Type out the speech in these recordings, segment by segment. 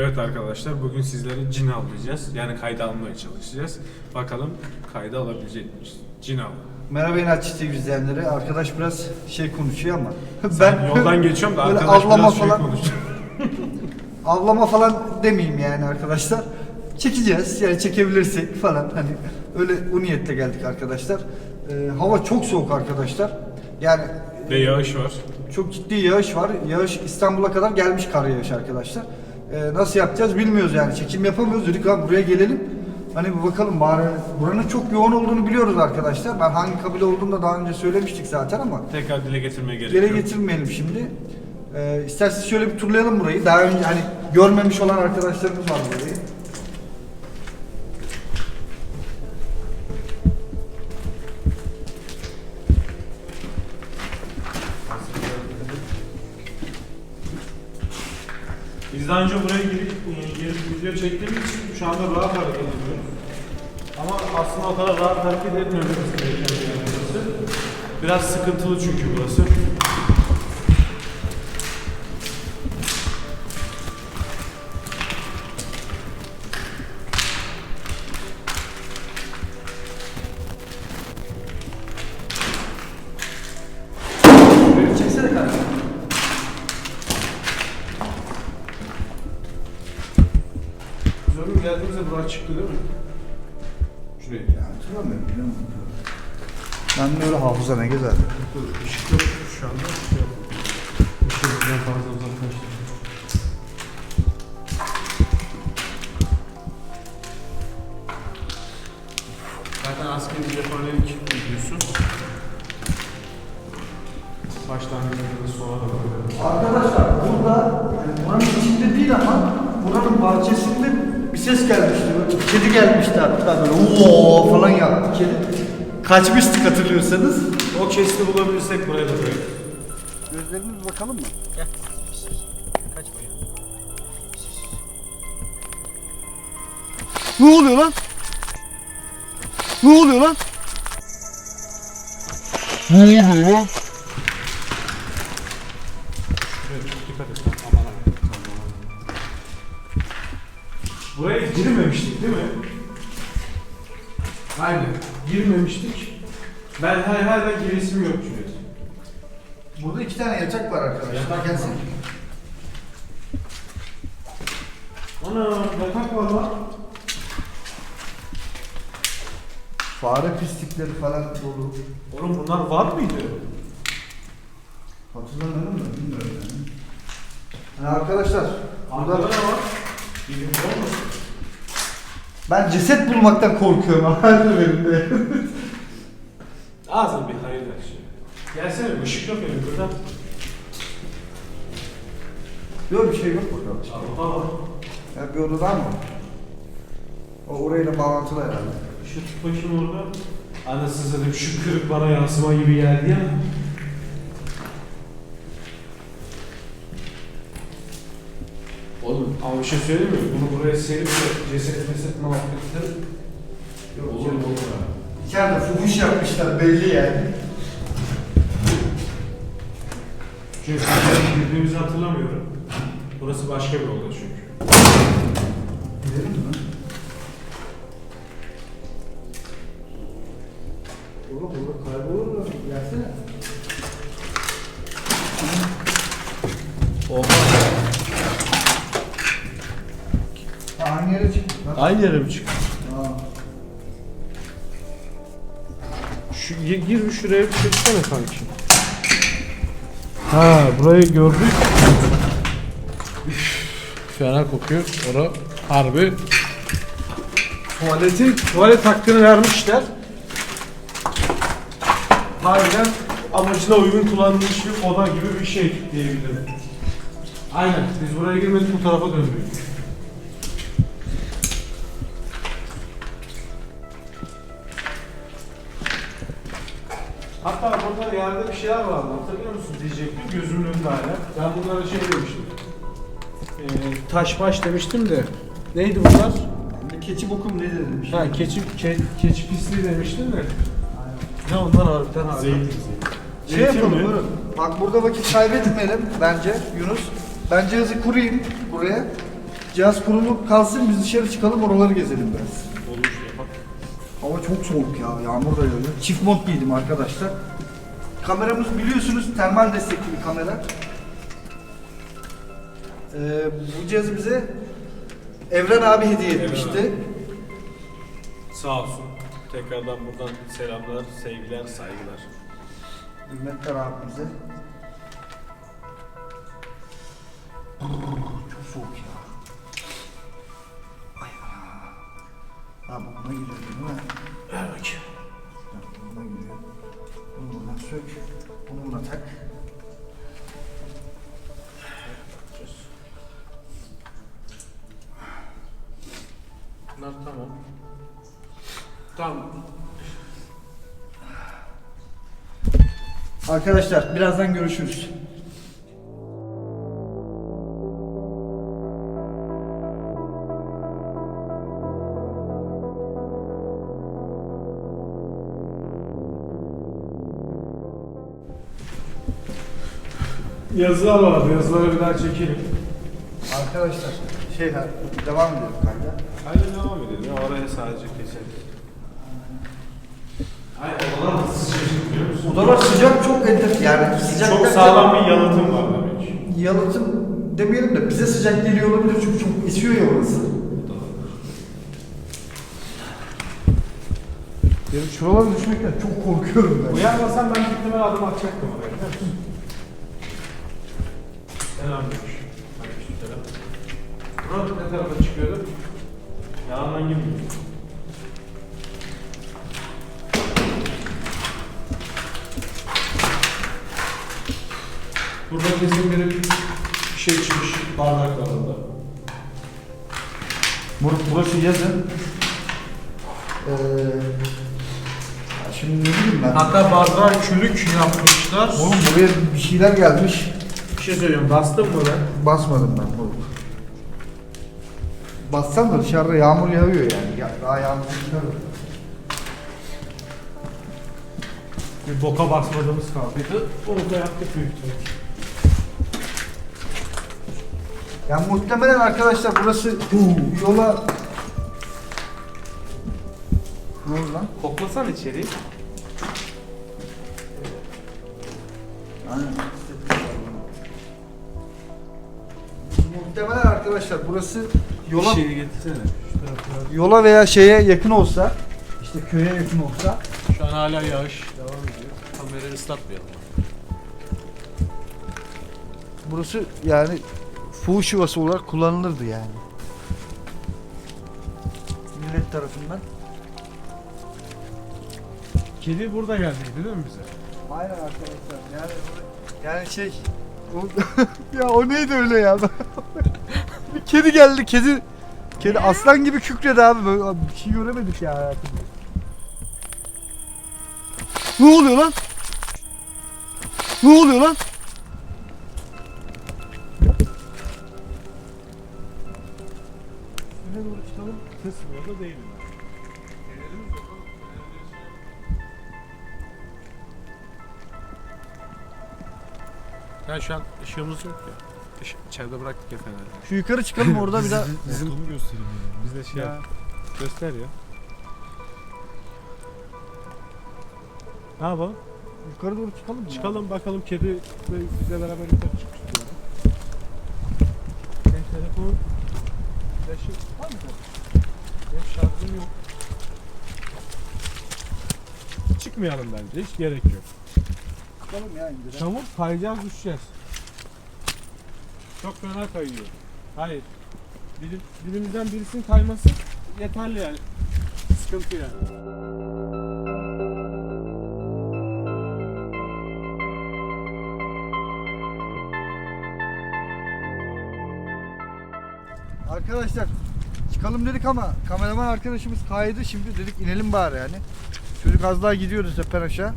Evet arkadaşlar bugün sizlere cin avlayacağız. Yani kayda almaya çalışacağız. Bakalım kayda alabilecek miyiz? Cin avla. Merhaba İnatçı TV izleyenleri. Arkadaş biraz şey konuşuyor ama. Ben yoldan geçiyorum da böyle arkadaş avlama biraz şey falan, konuşuyor. avlama falan demeyeyim yani arkadaşlar. Çekeceğiz yani çekebilirsek falan hani öyle o niyetle geldik arkadaşlar. Ee, hava çok soğuk arkadaşlar. Yani Ve yağış var. çok ciddi yağış var. Yağış İstanbul'a kadar gelmiş kar yağışı arkadaşlar. Ee, nasıl yapacağız bilmiyoruz yani. Çekim yapamıyoruz. Dedik abi buraya gelelim. Hani bir bakalım bari. Buranın çok yoğun olduğunu biliyoruz arkadaşlar. Ben hangi kabile olduğunu da daha önce söylemiştik zaten ama Tekrar dile getirmeye gerek yok. getirmeyelim şimdi. Ee, isterseniz şöyle bir turlayalım burayı. Daha önce hani görmemiş olan arkadaşlarımız var burayı. Biz daha önce buraya girip, e, girip video çektiğimiz için şu anda rahat hareket ediyoruz. Ama aslında o kadar rahat hareket etmiyoruz. Biraz sıkıntılı çünkü burası. Çıktı değil mi? Şuraya. Ya hatırlamıyorum biliyor musun? Ben de öyle hafıza ne güzel. Dur, ışık yok şu anda. Yok. Işığı bizden fazla uzaklaştı. Zaten askeri cephanelik biliyorsun. Başlangıcında sonra da böyle. Arkadaşlar burada yani buranın içinde değil ama buranın bahçesinde ses gelmişti. Böyle kedi gelmişti hatta böyle ooo falan yaptı kedi. Kaçmıştık hatırlıyorsanız. O kesti bulabilirsek buraya da koyarız. Gözlerimiz bakalım mı? Kaçma ya. Ne oluyor lan? Ne oluyor lan? Evet, dikkat et. Buraya girmemiştik değil mi? Aynen. Girmemiştik. Ben her her ben giresim yok çünkü. Burada iki tane yatak var arkadaşlar. Gelsin. Ana yatak var lan. Fare pislikleri falan dolu. Oğlum bunlar var mıydı? Hatırlamıyorum da bilmiyorum yani. Yani arkadaşlar Arkada burada ne var? Bilim olmasın? Ben ceset bulmaktan korkuyorum her seferinde. Ağzın bir hayır ver şey. Gelsene ışık yok elim burada. Yok bir şey yok bakalım. Aha var. Ya bir odadan mı? O orayla bağlantılı herhalde. Şu tut bakayım orada. Anasını satayım şu kırık bana yansıma gibi geldi ya. Ama bir şey söyleyeyim mi? Bunu buraya serip de ceset meset muhabbetleri Yok, olur mu olur ha? İçeride fuhuş yapmışlar belli yani. Çünkü girdiğimizi hatırlamıyorum. Burası başka bir oda çünkü. Gidelim mi? Aynı yere çıktık lan. Aynı yere mi çıktı? Aa. Şu, gir, gir bir şuraya bir çeksene kanki. Ha burayı gördük. Fena kokuyor. Ora harbi. Tuvaletin tuvalet hakkını vermişler. Harbiden amacına uygun kullanılmış bir oda gibi bir şey diyebilirim. Aynen. Biz buraya girmedik bu tarafa döndük. Şeyler vardı hatırlıyor musun diyecektim gözümün önünde hala. Ben bunlara şey demiştim. Ee, taş baş demiştim de. Neydi bunlar? Bir keçi bokum ne dedim? bir şey. Ha keçi ke, keçi pisliği demiştim de. Ne onlar harbiden harbiden. Zeytin. Şey yapalım buyurun. Bak burada vakit kaybetmeyelim bence Yunus. Bence hızı kurayım buraya. cihaz kurulu kalsın biz dışarı çıkalım oraları gezelim biraz. Olur yapak. Hava çok soğuk ya. Yağmur da yağıyor. Çift mont giydim arkadaşlar. Kameramız biliyorsunuz termal destekli bir kamera. Ee, bu cihazı bize Evren abi hediye etmişti. Sağ olsun. Tekrardan buradan selamlar, sevgiler, saygılar. Hürmetler abimize. Çok soğuk ya. Ay ana. Abi buna giriyor değil mi? Ver bakayım. Arkadaşlar birazdan görüşürüz. Yazılar vardı. Yazıları bir daha çekelim. Arkadaşlar şey ha, devam edelim kayda. Haydi devam edelim. Ya oraya sadece keselim. Hayır, odalar da sıcak biliyor musun? Odalar sıcak çok enter yani sıcak Çok derken- sağlam bir yalıtım var demek. Yalıtım demeyelim de bize sıcak geliyor olabilir çünkü çok esiyor ya orası. Benim şuralara düşmekten çok korkuyorum ben. Uyanmasam ben muhtemelen adım atacaktım oraya. biliyor musun? Selamünaleyküm. Aleykümselam. Murat ne tarafa çıkıyordu? Yanından girmiyor. Burada kesin bir şey çıkmış bardaklarında. Moruk burası yazın. Ee, ya şimdi ne bileyim ben. Hatta bardağı külük yapmışlar. Oğlum buraya bir şeyler gelmiş. Bir şey söyleyeyim bastın mı ben? Basmadım ben moruk. Bassam da dışarıda yağmur yağıyor yani. Ya, daha yağmur yağıyor. Bir boka basmadığımız kaldıydı. Onu da yaptık büyük ihtimalle. Yani muhtemelen arkadaşlar burası yola... Ne oldu lan? Koklasan içeriği. Aynen. Muhtemelen arkadaşlar burası yola Şeyi getirsene. Şu tarafa. yola veya şeye yakın olsa işte köye yakın olsa Şu an hala yağış devam ediyor. Kamerayı ıslatmayalım. burası yani fuhuş yuvası olarak kullanılırdı yani. Millet tarafından. Kedi burada geldiydi değil mi bize? Aynen arkadaşlar. Yani yani şey o, ya o neydi öyle ya? bir kedi geldi. Kedi kedi aslan gibi kükredi abi. Böyle abi bir şey göremedik ya hayatımda. Ne oluyor lan? Ne oluyor lan? Çıkalım. Kısmıyor da değil mi? Ya şu an ışığımız yok ya. Iş, içeride bıraktık ya fenerleri. Şu yukarı çıkalım orada bir daha. Bizim göstereyim yani. Biz de şey Ya. göster ya. Ne yapalım? Yukarı doğru çıkalım mı? Çıkalım bakalım kedi ve bizle beraber yukarı çıkmış. Benim telefon? Benim şarjım yok. Çıkmayalım bence hiç gerek yok. Çıkalım ya indirelim. Çamur kayacağız düşeceğiz. Çok fena kayıyor. Hayır. Biri, birimizden birisinin kayması yeterli yani. Sıkıntı yani. Arkadaşlar çıkalım dedik ama kameraman arkadaşımız kaydı. Şimdi dedik inelim bari yani. Çocuk az daha gidiyordu tepen aşağı.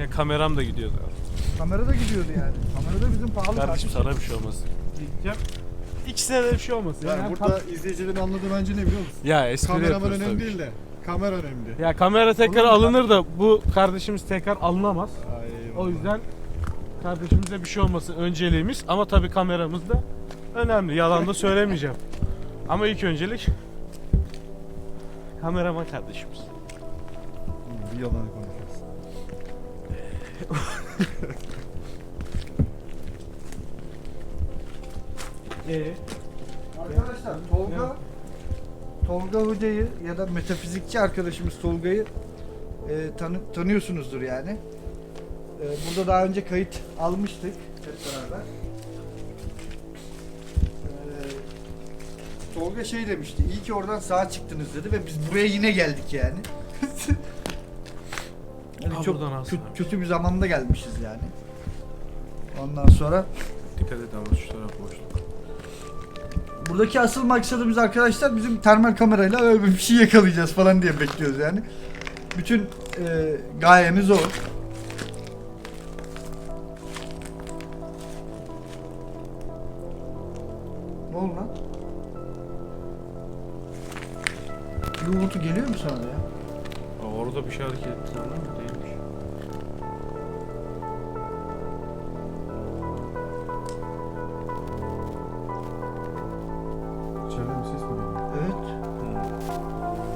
Ya kameram da gidiyor zaten. Kamera da gidiyordu yani. Kamera da bizim pahalı Kardeşim kardeşim. sana bir şey olmasın. Diyeceğim. İkisine de bir şey olmasın. Yani Yani burada izleyicilerin anladığı bence ne biliyor musun? ya espri Kameraman yapıyoruz önemli tabii. değil de kamera önemli. Ya kamera tekrar alınır da bu kardeşimiz tekrar alınamaz. Ay, O yüzden kardeşimize bir şey olmasın önceliğimiz ama tabii kameramız da önemli. Yalan da söylemeyeceğim. Ama ilk öncelik kameraman kardeşimiz. Bir yalan konuşuyoruz. Ee, Arkadaşlar Tolga Tolga Hoca'yı ya da metafizikçi arkadaşımız Tolga'yı e, tanı- tanıyorsunuzdur yani. E, burada daha önce kayıt almıştık hep beraber. Tolga şey demişti, iyi ki oradan sağa çıktınız dedi ve biz buraya yine geldik yani. yani Ha, çok buradan aslında. kötü bir zamanda gelmişiz yani. Ondan sonra dikkat et ama şu taraf boşluk. Buradaki asıl maksadımız arkadaşlar bizim termal kamerayla öyle bir şey yakalayacağız falan diye bekliyoruz yani. Bütün e, gayemiz o.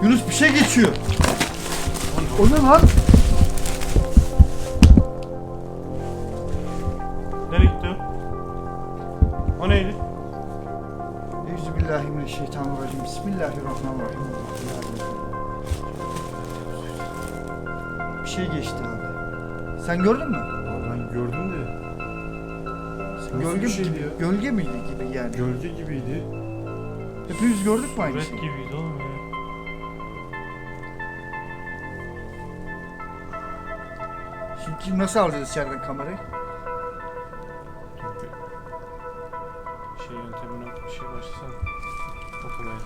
Yunus bir şey geçiyor. O ne lan? Nereye gitti o? Neydi? Euzubillahimineşşeytanirracim. Bismillahirrahmanirrahim. Bir şey geçti abi. Sen gördün mü? Abi ben gördüm de Nasıl gölge bir şeydi gibi, ya? gölge miydi gibi yani? gölge gibiydi. Hepimiz gördük mü aynı Red şeyi? gibiydi oğlum Şimdi nasıl alacağız içeriden kamerayı? Şey yöntemine bir şey başlasana. Okumaya.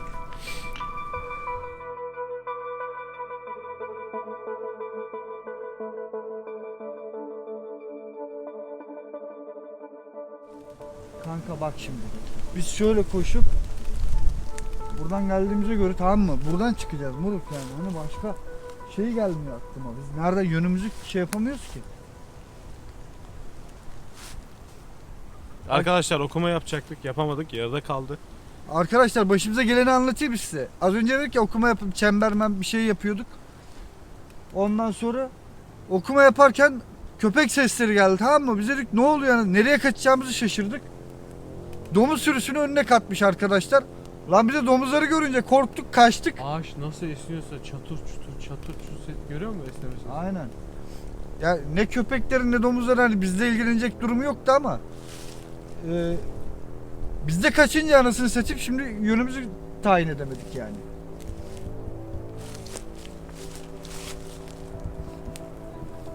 Kanka bak şimdi. Biz şöyle koşup buradan geldiğimize göre tamam mı? Buradan çıkacağız moruk yani. Hani başka şey gelmiyor aklıma. Biz nereden yönümüzü şey yapamıyoruz ki. Arkadaşlar okuma yapacaktık yapamadık yarıda kaldı. Arkadaşlar başımıza geleni anlatayım size. Az önce dedik ya okuma yapıp çembermen bir şey yapıyorduk. Ondan sonra okuma yaparken köpek sesleri geldi tamam mı? Biz dedik ne oluyor yani nereye kaçacağımızı şaşırdık. Domuz sürüsünü önüne katmış arkadaşlar. Lan bize domuzları görünce korktuk kaçtık. Ağaç nasıl esniyorsa çatır çutur çatır çutur görüyor musun esnemesini? Aynen. Ya ne köpeklerin ne domuzların hani bizle ilgilenecek durumu yoktu ama e, biz de kaçınca anasını satayım şimdi yönümüzü tayin edemedik yani.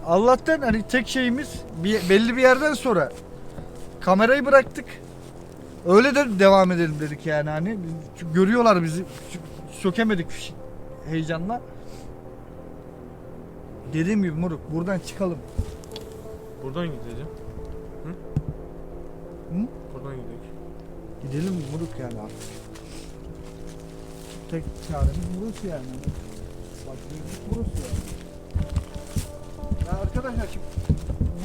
Allah'tan hani tek şeyimiz bir, belli bir yerden sonra kamerayı bıraktık. Öyle de devam edelim dedik yani hani. Çünkü görüyorlar bizi. Sö- Sökemedik heyecanla. Dediğim gibi moruk buradan çıkalım. Buradan gideceğim. Hı? Hı? Buradan gidelim. Gidelim moruk yani artık. Tek çaremiz burası yani. Bak burası yani.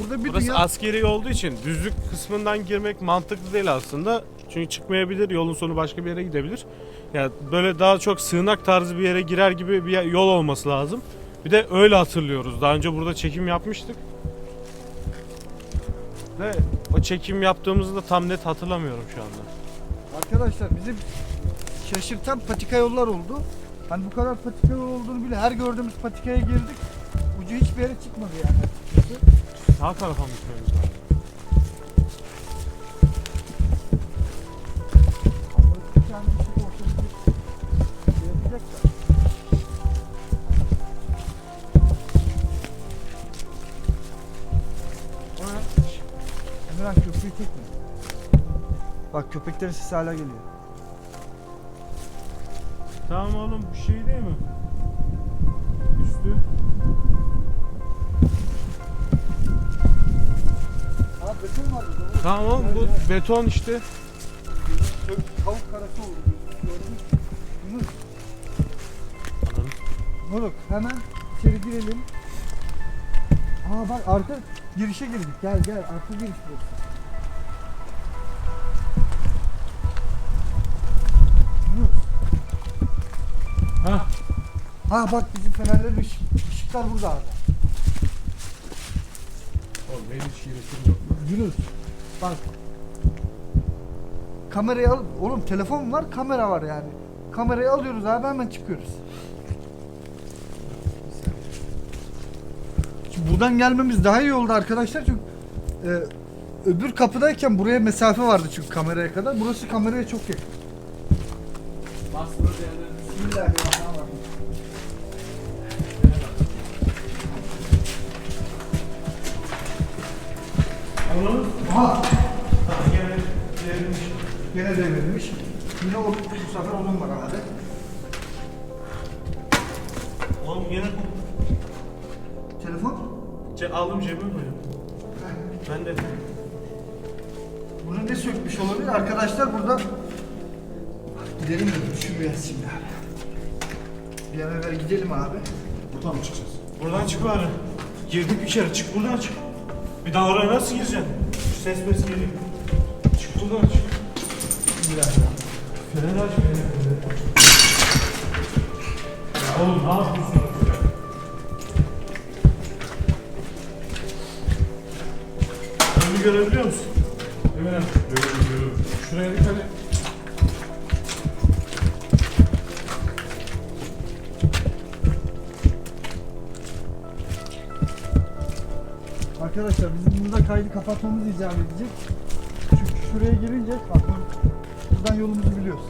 Burada bir Burası dünya... askeri olduğu için düzlük kısmından girmek mantıklı değil aslında. Çünkü çıkmayabilir, yolun sonu başka bir yere gidebilir. Yani böyle daha çok sığınak tarzı bir yere girer gibi bir yol olması lazım. Bir de öyle hatırlıyoruz. Daha önce burada çekim yapmıştık. Ve o çekim yaptığımızı da tam net hatırlamıyorum şu anda. Arkadaşlar bizim şaşırtan patika yollar oldu. Hani bu kadar patika yol olduğunu bile her gördüğümüz patikaya girdik. Ucu hiçbir yere çıkmadı yani. Sağ tarafa mı gitmemiz lazım? Emirhan köprüyü çekme. Bak köpeklerin sesi hala geliyor. Tamam oğlum bir şey değil mi? Beton var burada. Tamam oğlum bu beton işte. Tavuk karası oldu. Gördün mü? Yunus, Moruk hemen içeri girelim. Aa bak arka girişe girdik. Gel gel arka giriş burası. Yunus. Ha bak bizim fenerlerin ışık, ışıklar burada abi. Oğlum benim hiç giresim yok. Yunus bak. Kamerayı al. Oğlum telefon var kamera var yani. Kamerayı alıyoruz abi hemen çıkıyoruz. Şimdi buradan gelmemiz daha iyi oldu arkadaşlar çünkü e, öbür kapıdayken buraya mesafe vardı çünkü kameraya kadar. Burası kameraya çok yakın. Onun var abi. Oğlum gene Telefon? Ce aldım cebime koydum. Ben de Bunu ne sökmüş olabilir? Arkadaşlar burada gidelim mi? Düşünmeyeceğiz şimdi abi. Bir an evvel gidelim abi. Buradan mı çıkacağız? buradan çık bari. Girdik bir kere çık buradan çık. Bir daha oraya nasıl gireceksin? Şu ses mes geliyor. Çık buradan çık. Bismillahirrahmanirrahim. Fener aç. Ya oğlum ne yapıyorsun? ya? Önünü görebiliyor musun? Hemen görüyorum görüyorum. Şuraya dikkat et. Arkadaşlar bizim burada kaydı kapatmamız icap edecek. Çünkü şuraya girince bak buradan yolumuzu biliyoruz.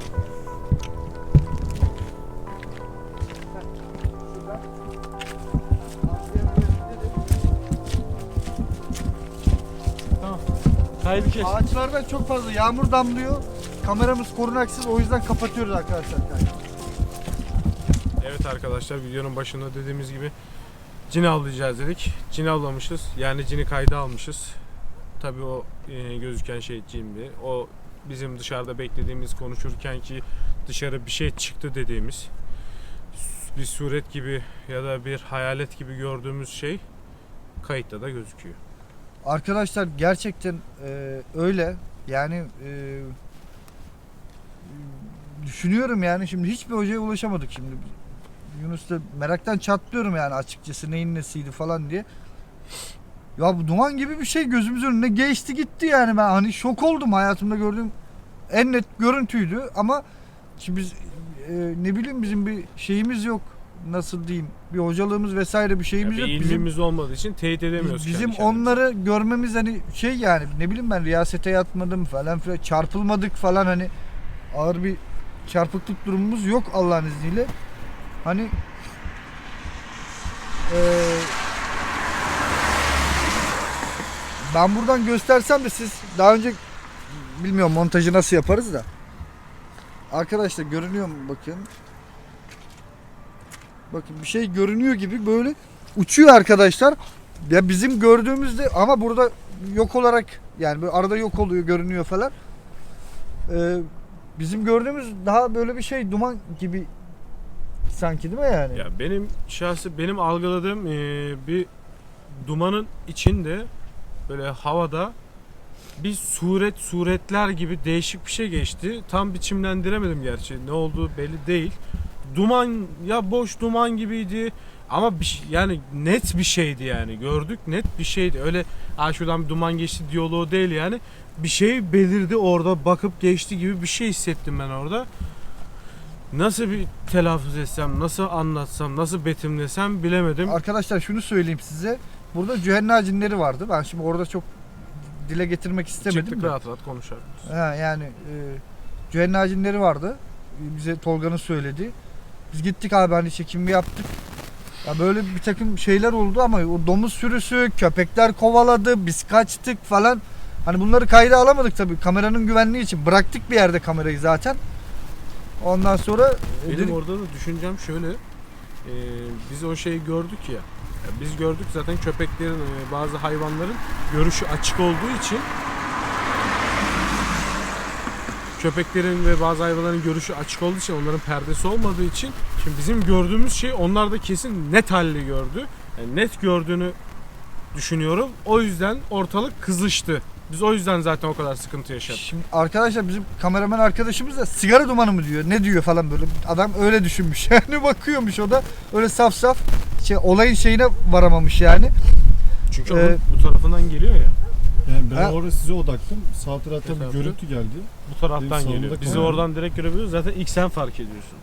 Tamam. Kaydı kes. Ağaçlardan çok fazla yağmur damlıyor. Kameramız korunaksız o yüzden kapatıyoruz arkadaşlar. Evet arkadaşlar videonun başında dediğimiz gibi cin avlayacağız dedik. Cin avlamışız. Yani cini kayda almışız. Tabii o e, gözüken şey cindi. O bizim dışarıda beklediğimiz konuşurken ki dışarı bir şey çıktı dediğimiz bir suret gibi ya da bir hayalet gibi gördüğümüz şey kayıtta da gözüküyor. Arkadaşlar gerçekten e, öyle. Yani e, düşünüyorum yani şimdi hiçbir hocaya ulaşamadık şimdi. Yunus'ta meraktan çatlıyorum yani açıkçası neyin nesiydi falan diye. Ya bu duman gibi bir şey gözümüzün önüne geçti gitti yani ben hani şok oldum hayatımda gördüğüm en net görüntüydü ama şimdi biz e, ne bileyim bizim bir şeyimiz yok nasıl diyeyim bir hocalığımız vesaire bir Yani şeyimiz bir yok. Bizim- olmadığı için teyit edemiyoruz. Bizim kendi kendimize. onları görmemiz hani şey yani ne bileyim ben riyasete yatmadım falan filan çarpılmadık falan hani ağır bir çarpıklık durumumuz yok Allah'ın izniyle. Hani eee, ben buradan göstersem de siz daha önce bilmiyorum montajı nasıl yaparız da. Arkadaşlar görünüyor mu bakın. Bakın bir şey görünüyor gibi böyle uçuyor arkadaşlar. Ya bizim gördüğümüzde ama burada yok olarak yani böyle arada yok oluyor görünüyor falan. Ee, bizim gördüğümüz daha böyle bir şey duman gibi sanki değil mi yani? Ya benim şahsi benim algıladığım eee, bir dumanın içinde böyle havada bir suret suretler gibi değişik bir şey geçti. Tam biçimlendiremedim gerçi. Ne olduğu belli değil. Duman ya boş duman gibiydi ama bir, şey- yani net bir şeydi yani. Gördük net bir şeydi. Öyle ha şuradan bir duman geçti diyaloğu değil yani. Bir şey belirdi orada bakıp geçti gibi bir şey hissettim ben orada. Nasıl bir telaffuz etsem, nasıl anlatsam, nasıl betimlesem bilemedim. Arkadaşlar şunu söyleyeyim size. Burada cühenna cinleri vardı. Ben şimdi orada çok dile getirmek istemedim Çıktık de. rahat rahat konuşalım. Ha, yani e, cühenna cinleri vardı. Bize Tolga'nın söyledi. Biz gittik abi hani çekimi yaptık. Ya böyle bir takım şeyler oldu ama o domuz sürüsü, köpekler kovaladı, biz kaçtık falan. Hani bunları kayda alamadık tabii kameranın güvenliği için. Bıraktık bir yerde kamerayı zaten. Ondan sonra e, Benim dedik- orada da düşüncem şöyle. e, biz o şeyi gördük ya. Biz gördük zaten köpeklerin, e, bazı hayvanların görüşü açık olduğu için köpeklerin ve bazı hayvanların görüşü açık olduğu için onların perdesi olmadığı için şimdi bizim gördüğümüz şey onlar da kesin net halli gördü. Yani net gördüğünü düşünüyorum. O yüzden ortalık kızıştı Biz o yüzden zaten o kadar sıkıntı yaşadık. Şimdi arkadaşlar bizim kameraman arkadaşımız da sigara dumanı mı diyor ne diyor falan böyle adam öyle düşünmüş yani bakıyormuş o da öyle saf saf şey, olayın şeyine varamamış yani. Çünkü Ee, bu, tarafından geliyor ya. Yani ben Ha? orada size odaktım. Sağ taraftan bir görüntü geldi. Bu taraftan geliyor. Bizi kamera. oradan direkt görebiliyoruz. Zaten ilk sen fark ediyorsun.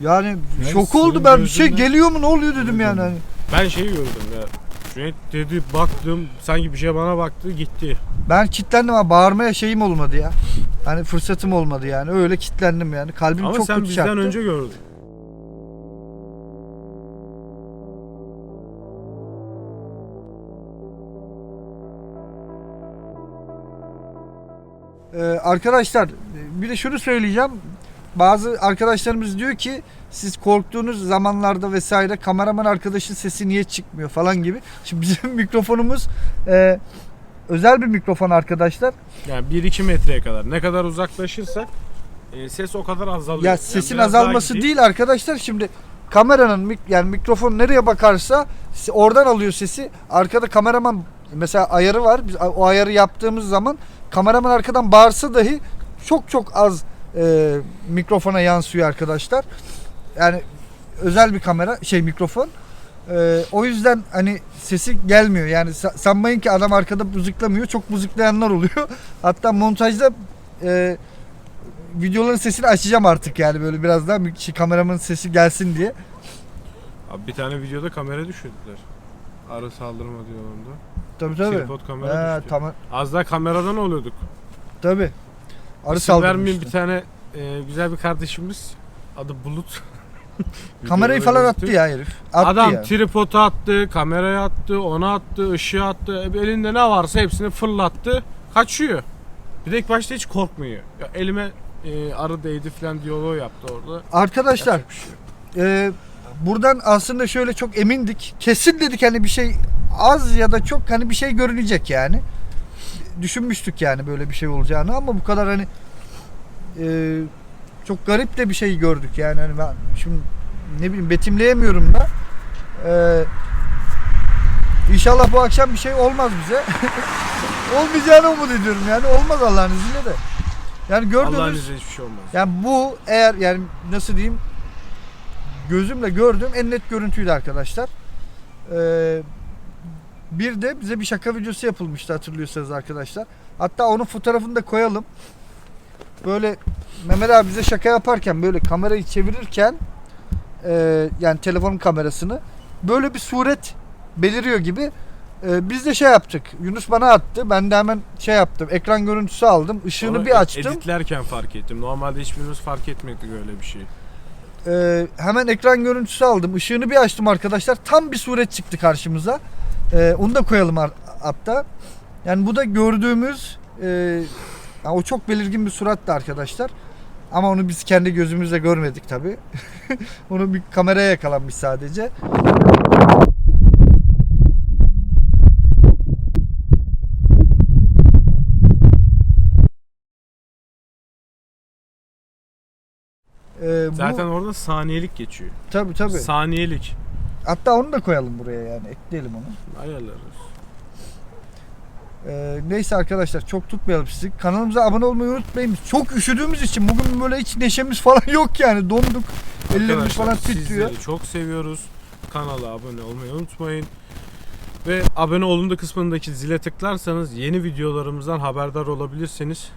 Yani Yani şok oldu ben bir şey geliyor mu ne oluyor dedim yani. Hani. Ben şeyi gördüm ya. Cüneyt dedi baktım sanki bir şey bana baktı gitti. Ben kilitlendim ama bağırmaya şeyim olmadı ya. Hani fırsatım olmadı yani öyle kilitlendim yani kalbim Ama çok sen kötü bizden çarptı. önce gördün. Ee, arkadaşlar bir de şunu söyleyeceğim. Bazı arkadaşlarımız diyor ki siz korktuğunuz zamanlarda vesaire kameraman arkadaşın sesi niye çıkmıyor falan gibi. Şimdi bizim mikrofonumuz e, özel bir mikrofon arkadaşlar. Yani 1-2 metreye kadar. Ne kadar uzaklaşırsak e, ses o kadar azalıyor. Ya sesin azalması değil arkadaşlar. Şimdi kameranın mik- yani mikrofon nereye bakarsa oradan alıyor sesi. Arkada kameraman mesela ayarı var. Biz o ayarı yaptığımız zaman kameraman arkadan bağırsa dahi çok çok az e, mikrofona yansıyor arkadaşlar. Yani özel bir kamera şey mikrofon. E, o yüzden hani sesi gelmiyor. Yani sa- sanmayın ki adam arkada mızıklamıyor. Çok mızıklayanlar oluyor. Hatta montajda e, videoların sesini açacağım artık yani böyle biraz daha şey, kameramın sesi gelsin diye. Abi bir tane videoda kamera düşürdüler. Arı saldırma diyor onda. Tabii tabii. Tripod kamera He, düştü. tamam. Az daha kameradan oluyorduk. Tabii. Arı İsim vermeyeyim bir saldırmıştı. tane e, güzel bir kardeşimiz. Adı Bulut. Kamerayı Videoda falan gözüktü. attı ya herif. Attı Adam ya. tripodu attı, kamerayı attı, onu attı, ışığı attı. E, Elinde ne varsa hepsini fırlattı. Kaçıyor. Bir de ilk başta hiç korkmuyor. Ya elime e, arı değdi falan diyaloğu yaptı orada. Arkadaşlar Yapacak bir şey yok. e, buradan aslında şöyle çok emindik. Kesin dedik hani bir şey az ya da çok hani bir şey görünecek yani. Düşünmüştük yani böyle bir şey olacağını ama bu kadar hani e, çok garip de bir şey gördük yani hani ben şimdi ne bileyim betimleyemiyorum da. E, İnşallah bu akşam bir şey olmaz bize. Olmayacağını umut ediyorum yani. Olmaz Allah'ın izniyle de. Yani gördüğünüz Allah'ın izniyle hiçbir şey olmaz. yani bu eğer yani nasıl diyeyim gözümle gördüğüm en net görüntüydü arkadaşlar. Ee, bir de bize bir şaka videosu yapılmıştı hatırlıyorsanız arkadaşlar. Hatta onun fotoğrafını da koyalım. Böyle Mehmet abi bize şaka yaparken böyle kamerayı çevirirken e, yani telefonun kamerasını böyle bir suret beliriyor gibi e, biz de şey yaptık. Yunus bana attı. Ben de hemen şey yaptım. Ekran görüntüsü aldım. Işığını Onu bir açtım. Editlerken fark ettim. Normalde hiçbirimiz fark etmedik öyle bir şey. Ee, hemen ekran görüntüsü aldım. Işığını bir açtım arkadaşlar. Tam bir suret çıktı karşımıza. Ee, onu da koyalım hatta. Yani bu da gördüğümüz e, yani o çok belirgin bir surattı arkadaşlar. Ama onu biz kendi gözümüzle görmedik tabi. onu bir kameraya yakalanmış sadece. Ee, bu, Zaten orada saniyelik geçiyor. tabii tabii. Saniyelik. Hatta onu da koyalım buraya yani ekleyelim onu. Ayarlarız. Ee, neyse arkadaşlar çok tutmayalım sizi. Kanalımıza abone olmayı unutmayın. Çok üşüdüğümüz için bugün böyle hiç neşemiz falan yok yani. Donduk. Ellerimiz falan titriyor. Sizleri çok seviyoruz. Kanala abone olmayı unutmayın. Ve abone olun da kısmındaki zile tıklarsanız yeni videolarımızdan haberdar olabilirsiniz.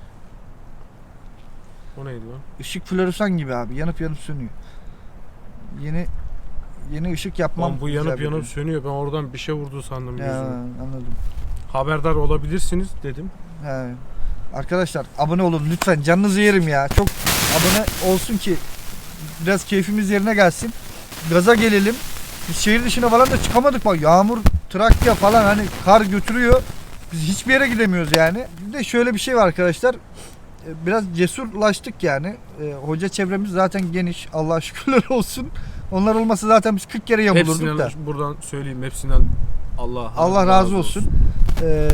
O neydi lan? Işık floresan gibi abi. Yanıp yanıp sönüyor. Yeni yeni ışık yapmam. Lan bu yanıp yanıp sönüyor. Ben oradan bir şey vurdu sandım Ya, gözüme. anladım. Haberdar olabilirsiniz dedim. He. Arkadaşlar abone olun lütfen. Canınızı yerim ya. Çok abone olsun ki biraz keyfimiz yerine gelsin. Gaza gelelim. Biz şehir dışına falan da çıkamadık bak. Yağmur, Trakya falan hani kar götürüyor. Biz hiçbir yere gidemiyoruz yani. Bir de şöyle bir şey var arkadaşlar. Biraz cesurlaştık yani. E, hoca çevremiz zaten geniş. Allah'a şükürler olsun. Onlar olmasa zaten biz 40 kere yamulurduk Hepsinden da. buradan söyleyeyim hepsinden Allah Allah razı olsun. E,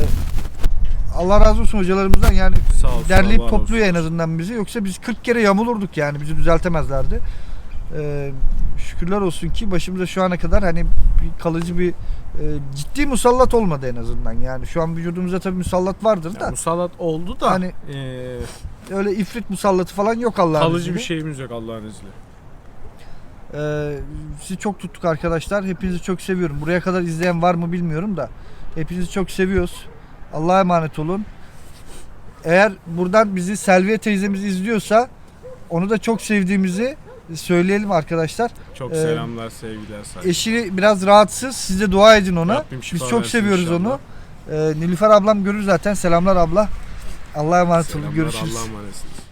Allah razı olsun hocalarımızdan yani Sağ olsun. derleyip Allah topluyor en olsun. azından bizi. Yoksa biz 40 kere yamulurduk yani bizi düzeltemezlerdi. Ee, şükürler olsun ki başımıza şu ana kadar hani bir kalıcı bir e, ciddi musallat olmadı en azından. Yani şu an vücudumuzda tabii musallat vardır da Yani musallat oldu da Hani- eee, öyle ifrit musallatı falan yok Allah'ın kalıcı izniyle. bir şeyimiz yok Allah'ın izniyle. Ee, sizi çok tuttuk arkadaşlar. Hepinizi çok seviyorum. Buraya kadar izleyen var mı bilmiyorum da. Hepinizi çok seviyoruz. Allah'a emanet olun. Eğer buradan bizi Selviye teyzemiz izliyorsa onu da çok sevdiğimizi söyleyelim arkadaşlar. Çok Ee, selamlar, sevgiler, saygılar. Eşi biraz rahatsız. Siz de dua edin ona. Biz çok seviyoruz inşallah. onu. Ee, Nilüfer ablam görür zaten. Selamlar abla. Allah'a emanet olun. Görüşürüz. Allah'a emanetsiniz.